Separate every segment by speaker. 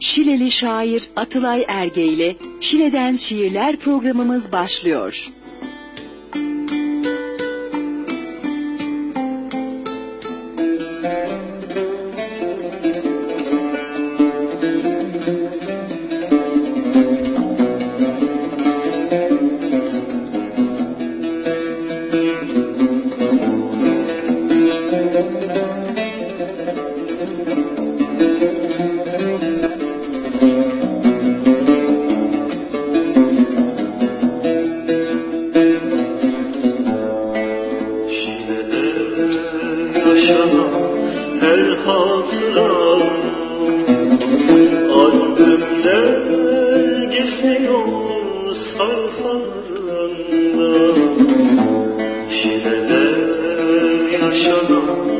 Speaker 1: Şileli şair Atılay Erge ile Şile'den Şiirler programımız başlıyor.
Speaker 2: you.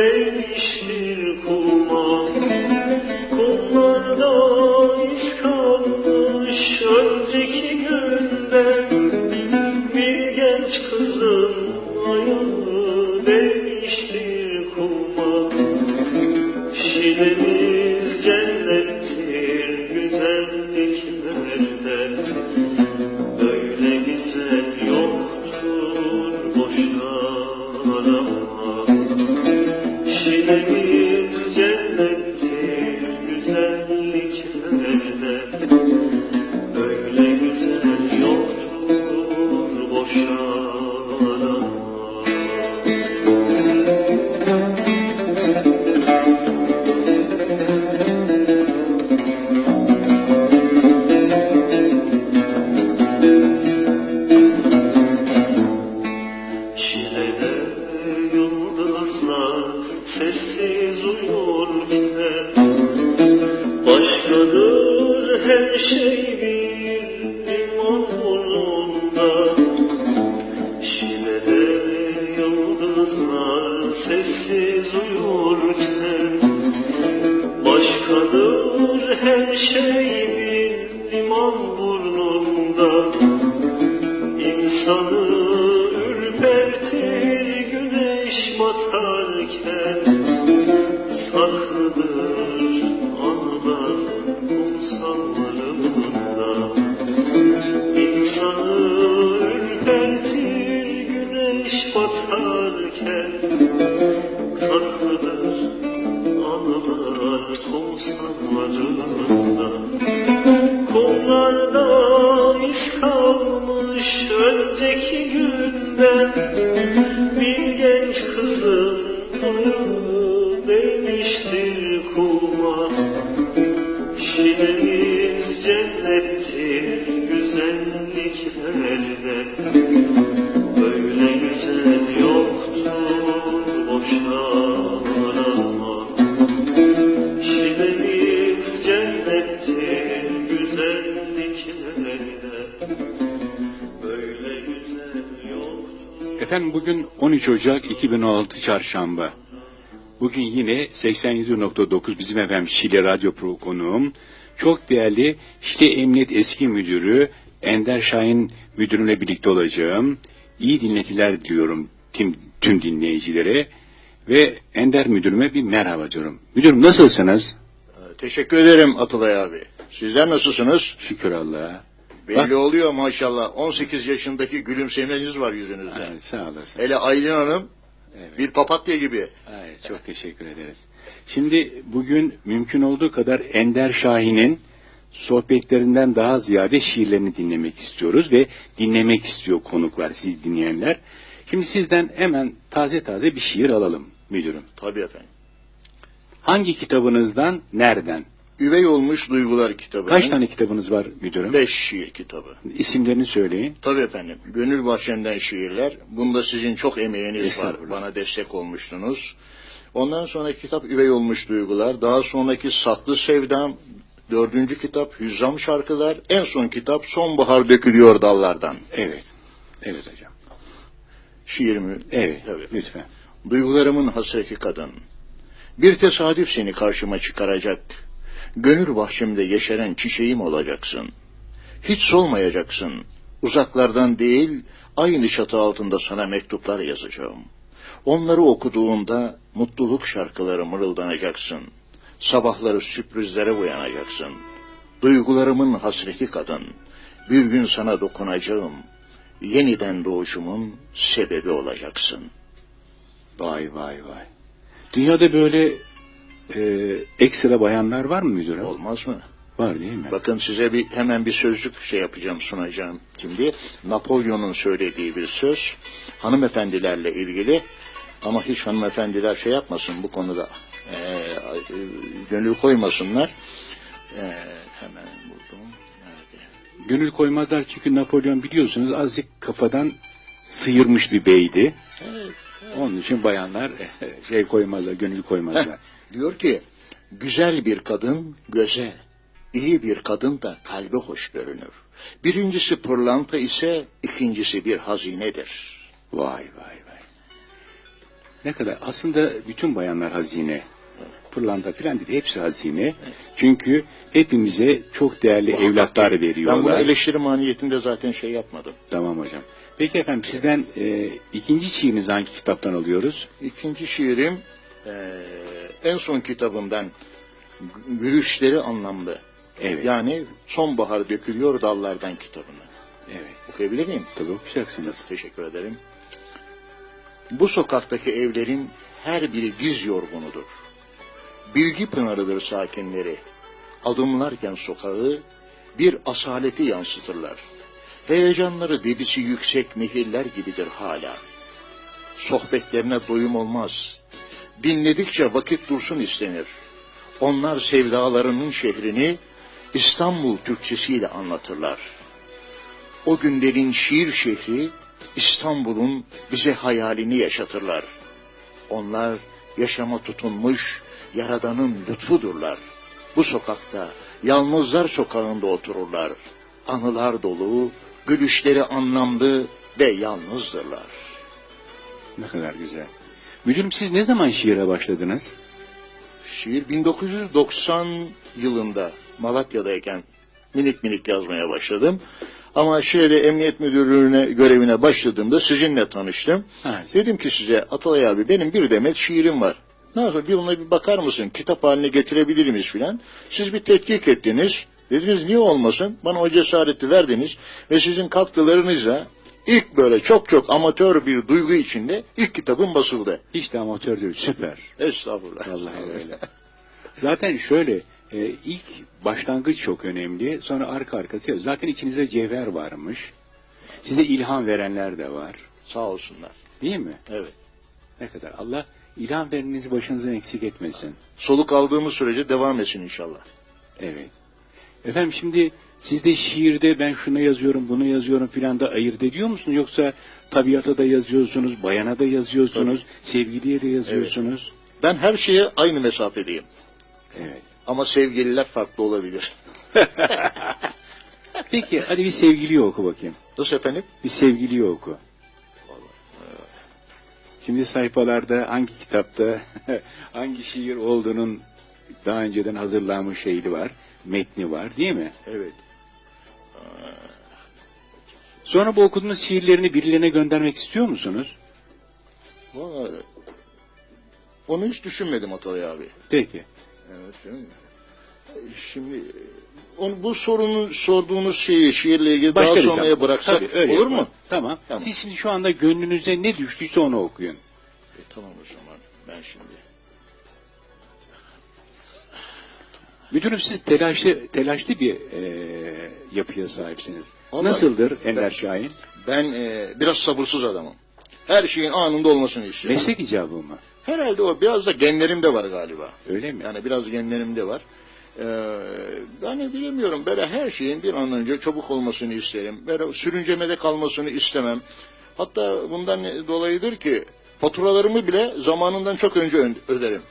Speaker 2: day. Ocak 2016 Çarşamba. Bugün yine 87.9 bizim efendim Şile Radyo Pro konuğum. Çok değerli Şile Emniyet Eski Müdürü Ender Şahin müdürümle birlikte olacağım. İyi dinletiler diliyorum tüm, tüm dinleyicilere. Ve Ender müdürüme bir merhaba diyorum. Müdürüm nasılsınız?
Speaker 3: Teşekkür ederim Atılay abi. Sizler nasılsınız?
Speaker 2: Şükür Allah'a.
Speaker 3: Belli
Speaker 2: Bak-
Speaker 3: oluyor maşallah. 18 yaşındaki gülümsemeniz var yüzünüzde.
Speaker 2: Ay, sağ olasın.
Speaker 3: Hele Aylin Hanım
Speaker 2: Evet.
Speaker 3: bir papatya gibi.
Speaker 2: Ay, çok teşekkür ederiz. Şimdi bugün mümkün olduğu kadar Ender Şahin'in sohbetlerinden daha ziyade şiirlerini dinlemek istiyoruz ve dinlemek istiyor konuklar, siz dinleyenler. Şimdi sizden hemen taze taze bir şiir alalım müdürüm.
Speaker 3: Tabii efendim.
Speaker 4: Hangi kitabınızdan, nereden?
Speaker 3: Üvey Olmuş Duygular kitabı.
Speaker 4: Kaç tane kitabınız var müdürüm?
Speaker 3: Beş şiir kitabı.
Speaker 4: İsimlerini söyleyin.
Speaker 3: Tabii efendim. Gönül Bahçem'den şiirler. Bunda sizin çok emeğiniz var. Bana destek olmuştunuz. Ondan sonraki kitap Üvey Olmuş Duygular. Daha sonraki Saklı Sevdam. Dördüncü kitap Hüzzam Şarkılar. En son kitap Sonbahar Dökülüyor Dallardan.
Speaker 4: Evet. Evet hocam.
Speaker 3: Şiir mi?
Speaker 4: Evet.
Speaker 3: Tabii.
Speaker 4: Lütfen.
Speaker 3: Duygularımın hasreti kadın. Bir tesadüf seni karşıma çıkaracak. Gönül bahçemde yeşeren çiçeğim olacaksın. Hiç solmayacaksın. Uzaklardan değil, aynı çatı altında sana mektuplar yazacağım. Onları okuduğunda mutluluk şarkıları mırıldanacaksın. Sabahları sürprizlere uyanacaksın. Duygularımın hasreti kadın. Bir gün sana dokunacağım. Yeniden doğuşumun sebebi olacaksın.
Speaker 4: Vay vay vay. Dünyada böyle e, ekstra bayanlar var mı müdürüm?
Speaker 3: Olmaz mı?
Speaker 4: Var değil mi?
Speaker 3: Bakın size bir hemen bir sözcük şey yapacağım sunacağım şimdi. Napolyon'un söylediği bir söz hanımefendilerle ilgili ama hiç hanımefendiler şey yapmasın bu konuda e, gönül koymasınlar. Ee, hemen buldum. Nerede?
Speaker 4: Gönül koymazlar çünkü Napolyon biliyorsunuz azıcık kafadan sıyırmış bir beydi.
Speaker 3: Evet.
Speaker 4: Onun için bayanlar şey koymazlar, gönül koymazlar.
Speaker 3: Diyor ki güzel bir kadın göze, iyi bir kadın da kalbe hoş görünür. Birincisi pırlanta ise ikincisi bir hazinedir.
Speaker 4: Vay vay vay. Ne kadar aslında bütün bayanlar hazine. Pırlanta filan değil hepsi hazine. Çünkü hepimize çok değerli
Speaker 3: Muhakkak
Speaker 4: evlatlar
Speaker 3: ki. Ben bunu
Speaker 4: veriyorlar.
Speaker 3: eleştiri maniyetinde zaten şey yapmadım.
Speaker 4: Tamam hocam. Peki efendim sizden e, ikinci şiirinizi hangi kitaptan alıyoruz?
Speaker 3: İkinci şiirim eee, en son kitabımdan Gü- Gülüşleri Anlamlı.
Speaker 4: Evet.
Speaker 3: Yani Sonbahar Dökülüyor Dallardan kitabını.
Speaker 4: Evet.
Speaker 3: Okuyabilir miyim?
Speaker 4: Tabii okuyacaksınız.
Speaker 3: Teşekkür ederim. Bu sokaktaki evlerin her biri giz yorgunudur. Bilgi pınarıdır sakinleri. Adımlarken sokağı bir asaleti yansıtırlar. Heyecanları debisi yüksek nehirler gibidir hala. Sohbetlerine doyum olmaz. Dinledikçe vakit dursun istenir. Onlar sevdalarının şehrini İstanbul Türkçesiyle anlatırlar. O günlerin şiir şehri İstanbul'un bize hayalini yaşatırlar. Onlar yaşama tutunmuş Yaradan'ın lütfudurlar. Bu sokakta yalnızlar sokağında otururlar. Anılar dolu, gülüşleri anlamlı ve yalnızdırlar.
Speaker 4: Ne kadar güzel. Müdürüm siz ne zaman şiire başladınız?
Speaker 3: Şiir 1990 yılında Malatya'dayken minik minik yazmaya başladım. Ama şeyde emniyet müdürlüğüne görevine başladığımda sizinle tanıştım.
Speaker 4: Ha,
Speaker 3: Dedim ki size Atalay abi benim bir demet şiirim var. Ne yapayım bir ona bir bakar mısın? Kitap haline getirebilir miyiz filan? Siz bir tetkik ettiniz. Dediniz niye olmasın? Bana o cesareti verdiniz. Ve sizin katkılarınızla ilk böyle çok çok amatör bir duygu içinde ilk kitabım basıldı.
Speaker 4: hiç de amatör değil. Süper.
Speaker 3: Estağfurullah.
Speaker 4: Vallahi öyle. Zaten şöyle e, ilk başlangıç çok önemli. Sonra arka arkası. Zaten içinizde cevher varmış. Size ilham verenler de var.
Speaker 3: Sağ olsunlar.
Speaker 4: Değil mi?
Speaker 3: Evet.
Speaker 4: Ne kadar. Allah ilham vereninizi başınızdan eksik etmesin.
Speaker 3: Soluk aldığımız sürece devam etsin inşallah.
Speaker 4: Evet. Efendim şimdi siz de şiirde ben şunu yazıyorum, bunu yazıyorum filan da ayırt ediyor musunuz? Yoksa tabiata da yazıyorsunuz, bayana da yazıyorsunuz, sevgiliye de yazıyorsunuz.
Speaker 3: Ben her şeye aynı mesafedeyim.
Speaker 4: Evet.
Speaker 3: Ama sevgililer farklı olabilir.
Speaker 4: Peki hadi bir sevgiliyi oku bakayım.
Speaker 3: Nasıl efendim?
Speaker 4: Bir sevgiliyi oku. Şimdi sayfalarda hangi kitapta hangi şiir olduğunun daha önceden hazırlanmış şeyi var, metni var değil mi?
Speaker 3: Evet.
Speaker 4: Sonra bu okuduğunuz şiirlerini birilerine göndermek istiyor musunuz?
Speaker 3: Vallahi onu hiç düşünmedim Atalay abi.
Speaker 4: Peki.
Speaker 3: Evet? Şimdi onu, bu sorunun sorduğunuz şeyi şiirle ilgili daha
Speaker 4: Başka bir
Speaker 3: sonraya
Speaker 4: zaman.
Speaker 3: bıraksak
Speaker 4: Tabii, öyle
Speaker 3: olur
Speaker 4: yapalım.
Speaker 3: mu?
Speaker 4: Tamam.
Speaker 3: Tamam.
Speaker 4: Siz şimdi şu anda gönlünüze ne düştüyse onu okuyun.
Speaker 3: E, tamam o zaman ben şimdi.
Speaker 4: Müdürüm siz telaşlı telaşlı bir eee, yapıya sahipsiniz.
Speaker 3: Vallahi
Speaker 4: Nasıldır Ender Şahin?
Speaker 3: Ben e, biraz sabırsız adamım. Her şeyin anında olmasını istiyorum.
Speaker 4: Meslek icabı mı?
Speaker 3: Herhalde o biraz da genlerimde var galiba.
Speaker 4: Öyle mi?
Speaker 3: Yani biraz genlerimde var. Ee, yani bilemiyorum böyle her şeyin bir an önce çabuk olmasını isterim. Böyle sürüncemede kalmasını istemem. Hatta bundan dolayıdır ki faturalarımı bile zamanından çok önce öderim.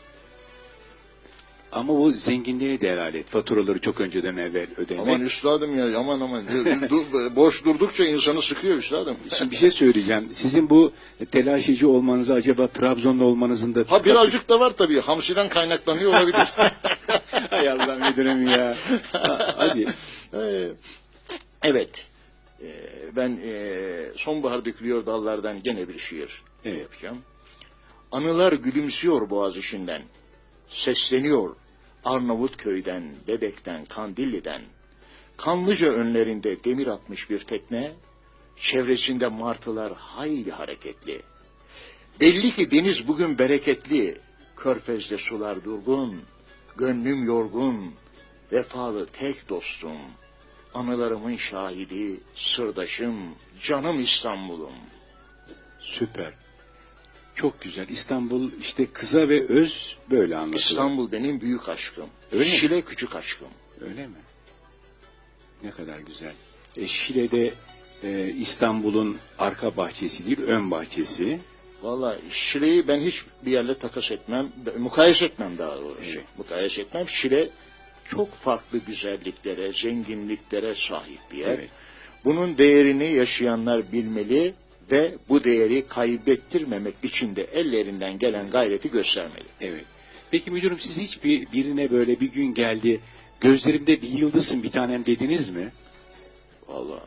Speaker 4: Ama bu zenginliğe de herhalde. Faturaları çok önceden evvel ödemek.
Speaker 3: Aman üstadım ya aman aman. Dur- Boş durdukça insanı sıkıyor üstadım.
Speaker 4: Şimdi bir şey söyleyeceğim. Sizin bu telaşeci olmanızı acaba Trabzonlu olmanızın da...
Speaker 3: Ha birazcık da var tabii. Hamsiden kaynaklanıyor olabilir.
Speaker 4: Hay Allah müdürüm ya. Ha, Hadi.
Speaker 3: Ee, evet. Ee, ben e, sonbahar dökülüyor dallardan gene bir şiir
Speaker 4: Evet.
Speaker 3: yapacağım. Anılar gülümsüyor boğaz işinden. Sesleniyor Arnavutköy'den, Bebek'ten, Kandilli'den. Kanlıca önlerinde demir atmış bir tekne, çevresinde martılar hayli hareketli. Belli ki deniz bugün bereketli, körfezde sular durgun, gönlüm yorgun, vefalı tek dostum, anılarımın şahidi, sırdaşım, canım İstanbul'um.
Speaker 4: Süper. Çok güzel. İstanbul işte kısa ve öz böyle anlatılır.
Speaker 3: İstanbul benim büyük aşkım,
Speaker 4: Öyle mi?
Speaker 3: Şile küçük aşkım.
Speaker 4: Öyle mi? Ne kadar güzel. E, Şile'de e, İstanbul'un arka bahçesi değil, ön bahçesi.
Speaker 3: Vallahi Şile'yi ben hiç bir yerle takas etmem, mukayese etmem daha doğrusu.
Speaker 4: Evet.
Speaker 3: Mukayese etmem. Şile çok farklı güzelliklere, zenginliklere sahip bir yer.
Speaker 4: Evet.
Speaker 3: Bunun değerini yaşayanlar bilmeli ve bu değeri kaybettirmemek için de ellerinden gelen gayreti göstermeli.
Speaker 4: Evet. Peki müdürüm siz hiç bir, birine böyle bir gün geldi, gözlerimde bir yıldızsın bir tanem dediniz mi?
Speaker 3: Vallahi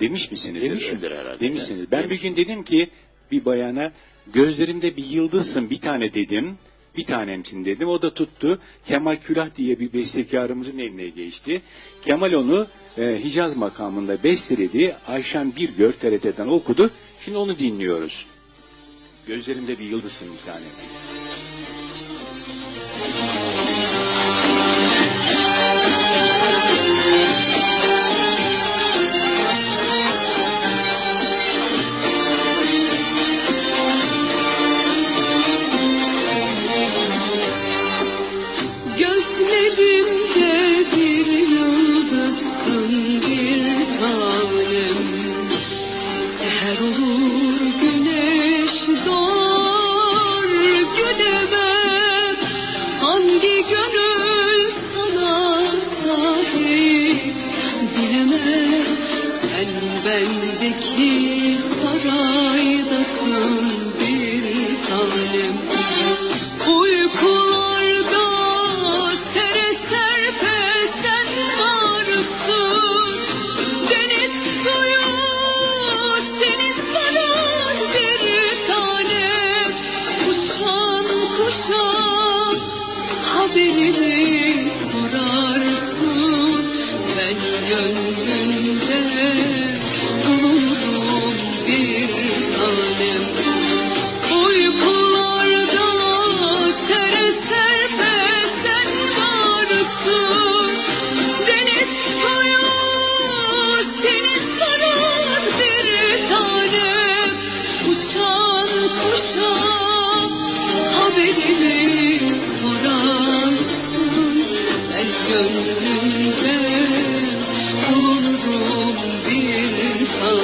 Speaker 4: Demiş misiniz?
Speaker 3: demişimdir herhalde.
Speaker 4: Demişsiniz. Ben bir
Speaker 3: Demişim.
Speaker 4: gün dedim ki bir bayana gözlerimde bir yıldızsın bir tane dedim. Bir tanemsin dedim. O da tuttu. Kemal Külah diye bir bestekarımızın eline geçti. Kemal onu e, Hicaz makamında besteledi. Ayşen Birgör TRT'den okudu. Şimdi onu dinliyoruz. Gözlerimde bir yıldızsın
Speaker 5: bir tanem.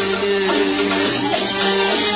Speaker 5: Thank you.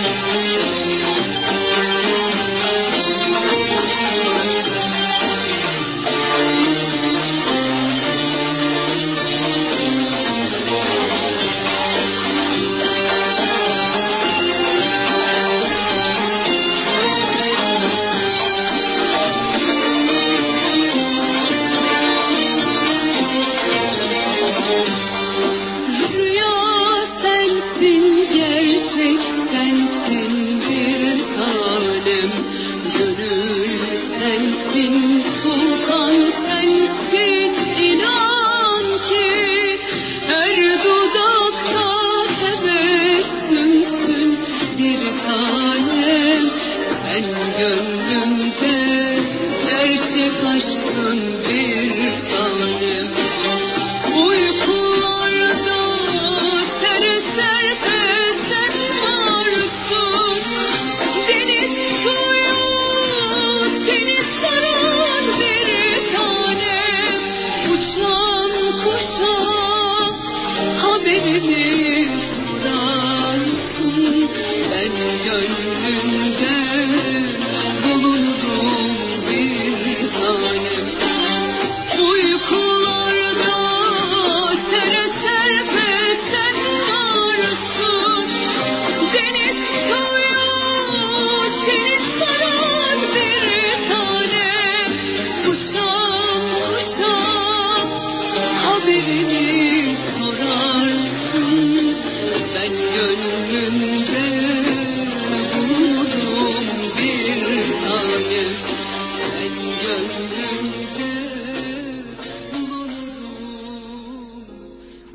Speaker 5: Aşksın bir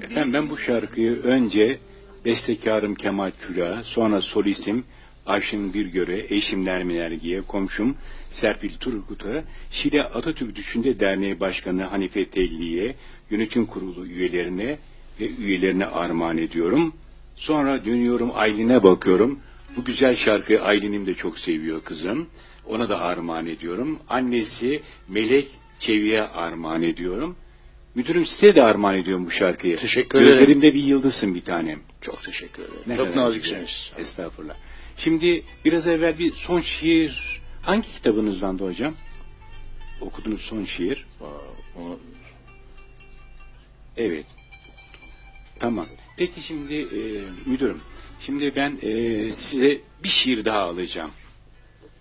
Speaker 4: Efendim ben bu şarkıyı önce bestekarım Kemal Küla, sonra solistim Ayşem Birgör'e, eşim Nermin Ergi'ye, komşum Serpil Turgut'a, Şile Atatürk Düşünce Derneği Başkanı Hanife Telli'ye, yönetim kurulu üyelerine ve üyelerine armağan ediyorum. Sonra dönüyorum Aylin'e bakıyorum. Bu güzel şarkıyı Aylin'im de çok seviyor kızım. Ona da armağan ediyorum. Annesi Melek Çevi'ye armağan ediyorum. Müdürüm size de armağan ediyorum bu şarkıyı.
Speaker 3: Teşekkür ederim.
Speaker 4: Gözlerimde bir yıldızsın bir tanem.
Speaker 3: Çok teşekkür ederim.
Speaker 4: Ne
Speaker 3: Çok naziksiniz.
Speaker 4: Estağfurullah. Şimdi biraz evvel bir son şiir hangi kitabınızdan da hocam? Okudunuz son şiir.
Speaker 3: Aa, onu-
Speaker 4: Evet. Tamam. Peki şimdi e, müdürüm. Şimdi ben e, size bir şiir daha alacağım.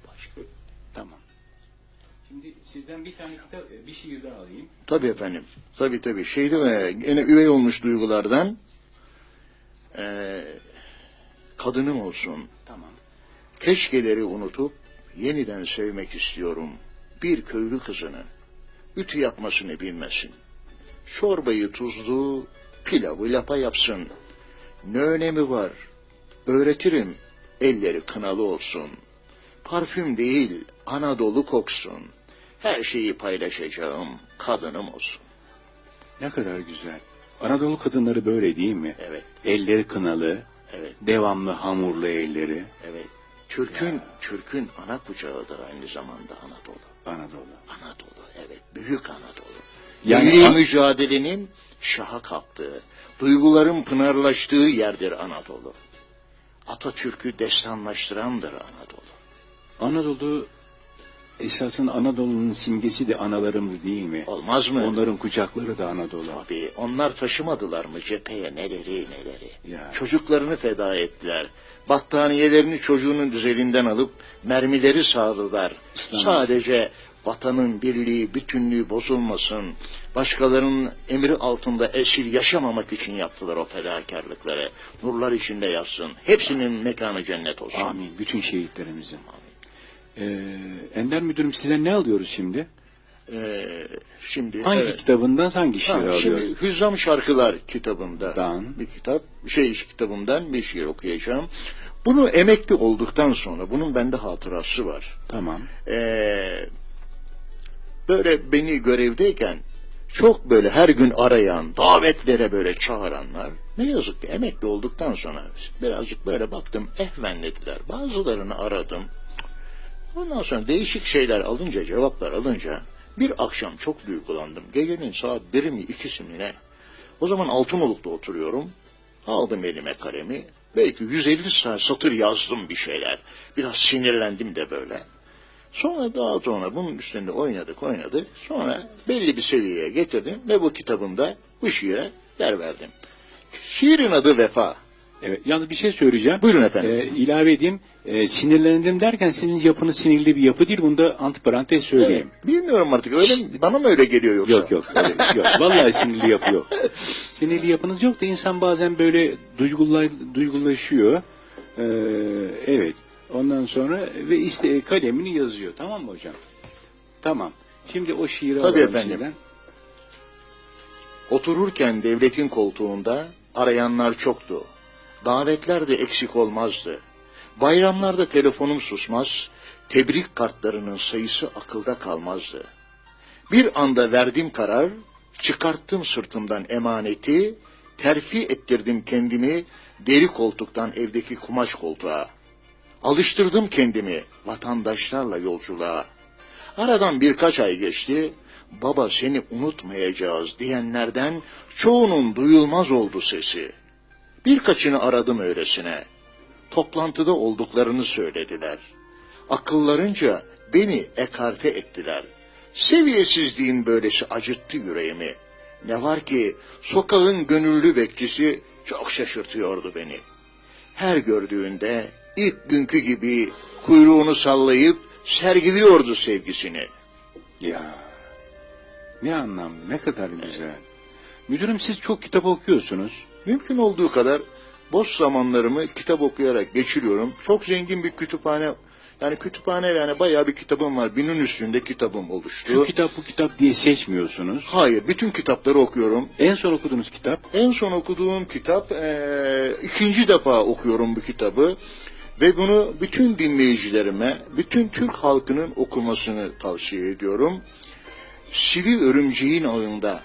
Speaker 4: Başka. Tamam. Şimdi sizden bir tane kitap, e, bir şiir daha alayım.
Speaker 3: Tabii efendim. Tabii tabii. Şeydi mi? Yine üvey olmuş duygulardan eee, kadınım olsun.
Speaker 4: Tamam.
Speaker 3: Keşkeleri unutup yeniden sevmek istiyorum. Bir köylü kızını. Ütü yapmasını bilmesin. Çorbayı tuzlu, pilavı lapa yapsın. Ne önemi var? Öğretirim. Elleri kınalı olsun. Parfüm değil, Anadolu koksun. Her şeyi paylaşacağım, kadınım olsun.
Speaker 4: Ne kadar güzel. Anadolu kadınları böyle değil mi?
Speaker 3: Evet,
Speaker 4: Elleri kınalı,
Speaker 3: evet,
Speaker 4: devamlı hamurlu elleri.
Speaker 3: evet. Türk'ün,
Speaker 4: Ya.
Speaker 3: Türk'ün ana kucağıdır aynı zamanda Anadolu.
Speaker 4: Anadolu.
Speaker 3: Anadolu, evet, büyük Anadolu.
Speaker 4: Yani
Speaker 3: Milli mücadelenin şaha kalktığı, duyguların pınarlaştığı yerdir Anadolu. Atatürk'ü destanlaştırandır Anadolu.
Speaker 4: Anadolu esasın Anadolu'nun simgesi de analarımız değil mi?
Speaker 3: Olmaz mı?
Speaker 4: Onların kucakları da Anadolu.
Speaker 3: Tabii, onlar taşımadılar mı cepheye neleri neleri.
Speaker 4: Ya.
Speaker 3: Çocuklarını feda ettiler. Battaniyelerini çocuğunun üzerinden alıp mermileri sağdılar.
Speaker 4: İslam-
Speaker 3: Sadece vatanın birliği, bütünlüğü bozulmasın. Başkalarının emri altında esir yaşamamak için yaptılar o fedakarlıkları. Nurlar içinde yatsın. Hepsinin mekanı cennet olsun.
Speaker 4: Amin. Bütün şehitlerimizin. Ee, Ender Müdürüm size ne alıyoruz şimdi?
Speaker 3: Ee, şimdi
Speaker 4: Hangi
Speaker 3: evet.
Speaker 4: kitabından hangi şiir
Speaker 3: Ha, şimdi Hüzzam Şarkılar kitabında
Speaker 4: Dan.
Speaker 3: bir kitap, şey kitabımdan bir şiir okuyacağım. Bunu emekli olduktan sonra, bunun bende hatırası var.
Speaker 4: Tamam.
Speaker 3: Ee, böyle beni görevdeyken çok böyle her gün arayan, davetlere böyle çağıranlar, ne yazık ki emekli olduktan sonra birazcık böyle baktım, ehvenlediler. Bazılarını aradım. Ondan sonra değişik şeyler alınca, cevaplar alınca bir akşam çok duygulandım. Gecenin saat biri mi ikisi mi ne? O zaman Altınoluk'ta oturuyorum. Aldım elime kalemi. Belki 150 saat satır yazdım bir şeyler. Biraz sinirlendim de böyle. Sonra daha sonra bunun üstünde oynadık oynadık. Sonra belli bir seviyeye getirdim ve bu kitabımda bu şiire yer verdim. Şiirin adı Vefa.
Speaker 4: Evet. Yalnız bir şey söyleyeceğim.
Speaker 3: Buyurun efendim.
Speaker 4: Ee, ilave edeyim. Ee, sinirlendim derken sizin yapınız sinirli bir yapı değil. Bunu da antiparantez söyleyeyim.
Speaker 3: Evet, bilmiyorum artık öyle mi? Bana mı öyle geliyor yoksa?
Speaker 4: Yok yok. öyle yok. Vallahi sinirli yapı yok. Sinirli yapınız yok da insan bazen böyle duygula, duygulaşıyor. Ee, evet. Ondan sonra ve iste kalemini yazıyor. Tamam mı hocam? Tamam. Şimdi o şiiri
Speaker 3: Tabii
Speaker 4: alalım
Speaker 3: efendim.
Speaker 4: sizden.
Speaker 3: Otururken devletin koltuğunda arayanlar çoktu. Davetler de eksik olmazdı. Bayramlarda telefonum susmaz, tebrik kartlarının sayısı akılda kalmazdı. Bir anda verdim karar, çıkarttım sırtımdan emaneti, terfi ettirdim kendimi deri koltuktan evdeki kumaş koltuğa. Alıştırdım kendimi vatandaşlarla yolculuğa. Aradan birkaç ay geçti, baba seni unutmayacağız diyenlerden çoğunun duyulmaz oldu sesi. Birkaçını aradım öylesine. Toplantıda olduklarını söylediler. Akıllarınca beni ekarte ettiler. Seviyesizliğin böylesi acıttı yüreğimi. Ne var ki sokağın gönüllü bekçisi çok şaşırtıyordu beni. Her gördüğünde ilk günkü gibi kuyruğunu sallayıp sergiliyordu sevgisini.
Speaker 4: Ya. Ne anlamlı, ne kadar güzel. Müdürüm siz çok kitap okuyorsunuz.
Speaker 3: Mümkün olduğu kadar boş zamanlarımı kitap okuyarak geçiriyorum. Çok zengin bir kütüphane Yani kütüphane yani bayağı bir kitabım var. Binin üstünde kitabım oluştu.
Speaker 4: Şu kitap bu kitap diye seçmiyorsunuz.
Speaker 3: Hayır, bütün kitapları okuyorum.
Speaker 4: En son okuduğunuz kitap
Speaker 3: En son okuduğum kitap, eee, ikinci defa okuyorum bu kitabı. Ve bunu bütün dinleyicilerime, bütün Türk halkının okumasını tavsiye ediyorum. Sivil Örümceğin Ağında.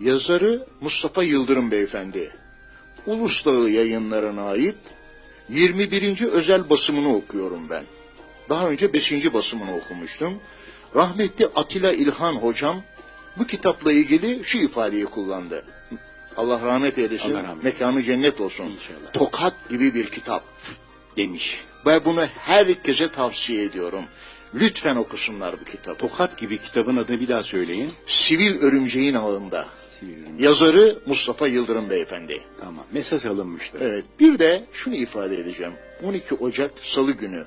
Speaker 3: Yazarı Mustafa Yıldırım Beyefendi. Ulus Dağı yayınlarına ait 21. özel basımını okuyorum ben. Daha önce 5. basımını okumuştum. Rahmetli Atilla İlhan hocam bu kitapla ilgili şu ifadeyi kullandı. Allah rahmet eylesin,
Speaker 4: Allah rahmet
Speaker 3: mekanı cennet olsun.
Speaker 4: İnşallah.
Speaker 3: Tokat gibi bir kitap.
Speaker 4: Demiş.
Speaker 3: Ve bunu herkese tavsiye ediyorum. Lütfen okusunlar bu kitabı.
Speaker 4: Tokat gibi kitabın adını bir daha söyleyin.
Speaker 3: Sivil Örümceğin Ağında. Yazarı Mustafa Yıldırım Beyefendi.
Speaker 4: Tamam. Mesaj alınmıştır.
Speaker 3: Evet. Bir de şunu ifade edeceğim. 12 Ocak Salı günü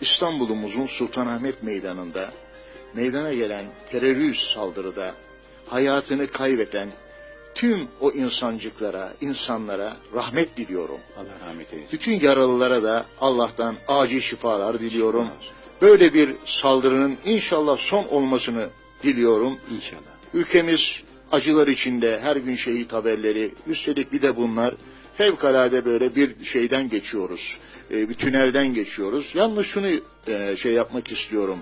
Speaker 3: İstanbul'umuzun Sultanahmet Meydanı'nda meydana gelen terörist saldırıda hayatını kaybeden tüm o insancıklara, insanlara rahmet diliyorum.
Speaker 4: Allah rahmet eylesin.
Speaker 3: Bütün yaralılara da Allah'tan acil şifalar diliyorum. Böyle bir saldırının inşallah son olmasını diliyorum.
Speaker 4: İnşallah.
Speaker 3: Ülkemiz acılar içinde her gün şehit haberleri. Üstelik bir de bunlar fevkalade böyle bir şeyden geçiyoruz. E, bir tünelden geçiyoruz. Yalnız şunu e, şey yapmak istiyorum.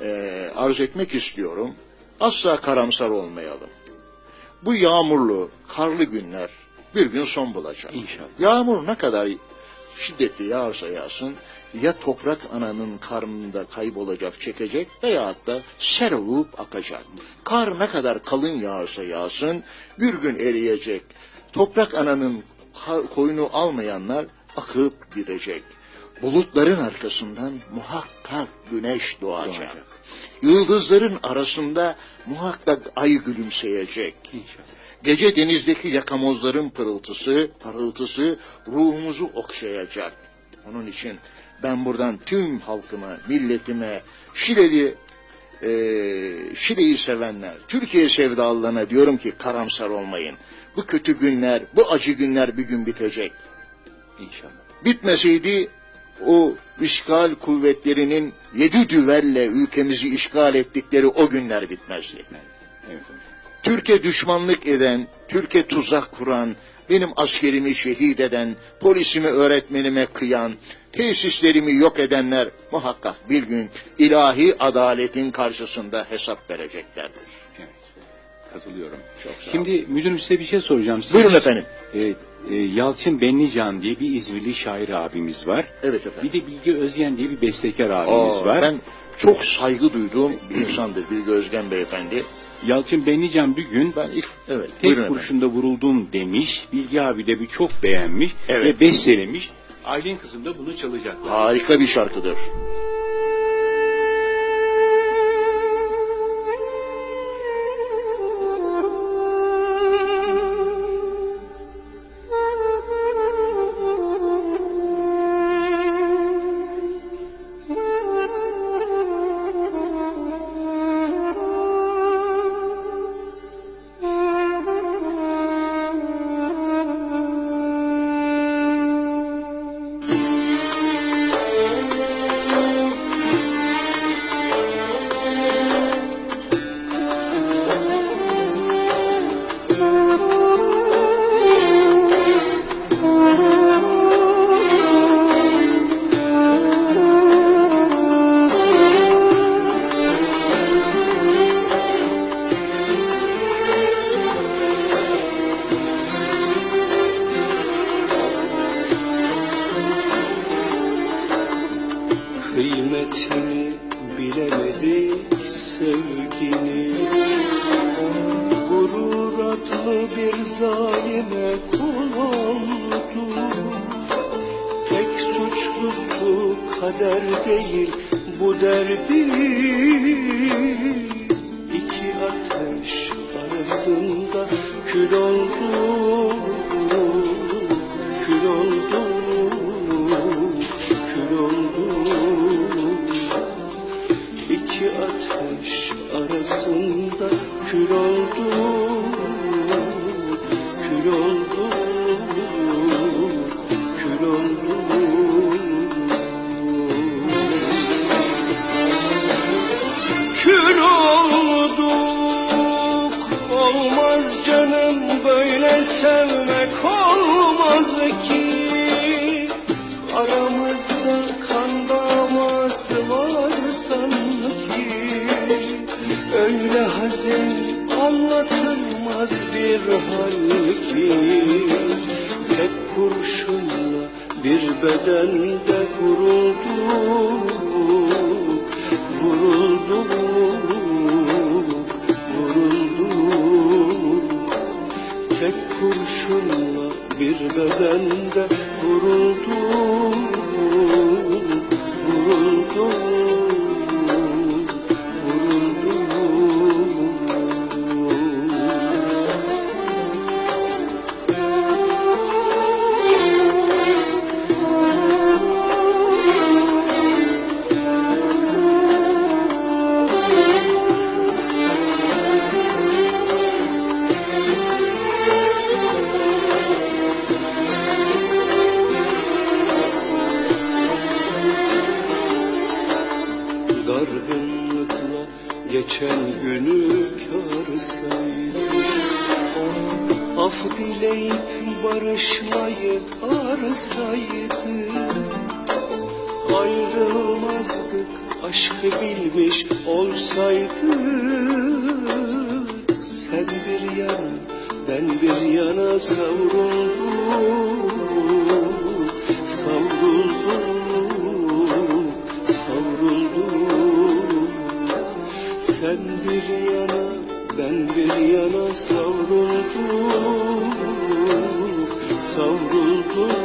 Speaker 3: E, arz etmek istiyorum. Asla karamsar olmayalım. Bu yağmurlu, karlı günler bir gün son bulacak.
Speaker 4: İnşallah.
Speaker 3: Yağmur ne kadar şiddetli yağarsa yağsın ya toprak ananın karnında kaybolacak, çekecek veyahut da sel olup akacak. Kar ne kadar kalın yağarsa yağsın bir gün eriyecek. Toprak ananın koyunu almayanlar akıp gidecek. Bulutların arkasından muhakkak güneş doğacak.
Speaker 4: Doğacak.
Speaker 3: Yıldızların arasında muhakkak ay gülümseyecek.
Speaker 4: İnşallah.
Speaker 3: Gece denizdeki yakamozların pırıltısı, parıltısı ruhumuzu okşayacak. Onun için ben buradan tüm halkıma, milletime, Şileli, e, Şile'yi sevenler, Türkiye sevdalılarına diyorum ki karamsar olmayın. Bu kötü günler, bu acı günler bir gün bitecek.
Speaker 4: İnşallah.
Speaker 3: Bitmeseydi o işgal kuvvetlerinin yedi düvelle ülkemizi işgal ettikleri o günler bitmezdi.
Speaker 4: Evet hocam.
Speaker 3: Türkiye düşmanlık eden, Türkiye tuzak kuran, benim askerimi şehit eden, polisimi öğretmenime kıyan, tesislerimi yok edenler muhakkak bir gün ilahi adaletin karşısında hesap vereceklerdir.
Speaker 4: Evet. Katılıyorum.
Speaker 3: Çok sağ olun.
Speaker 4: Şimdi müdürüm size bir şey soracağım. Siz-
Speaker 3: Buyurun efendim.
Speaker 4: Evet, e, Yalçın Benlican diye bir İzmirli şair abimiz var.
Speaker 3: Evet efendim.
Speaker 4: Bir de Bilge Özgen diye bir bestekar abimiz
Speaker 3: Aa,
Speaker 4: var.
Speaker 3: Ben çok saygı duyduğum bir insandır Bilge Özgen beyefendi.
Speaker 4: Yalçın Benlican bir gün
Speaker 3: Ben ilk, evet
Speaker 4: tek kurşunda vuruldum demiş. Bilge abi de bir çok beğenmiş
Speaker 3: Evet.
Speaker 4: ve bestelemiş. Aylin kızım da bunu çalacaklar.
Speaker 3: Harika bir şarkıdır.
Speaker 6: Bu kader değil bu derdi İki ateş arasında kül oldu anlatılmaz bir hal ki Tek kurşunla bir bedende vurulduk Vurulduk, vurulduk. Tek kurşunla bir bedende vuruldum geçen günü saydım Af dileyip barışmayı arsaydım Ayrılmazdık aşkı bilmiş olsaydı. Sen bir yana ben bir yana savrulduk bir yana ben bir yana savruldum Savruldum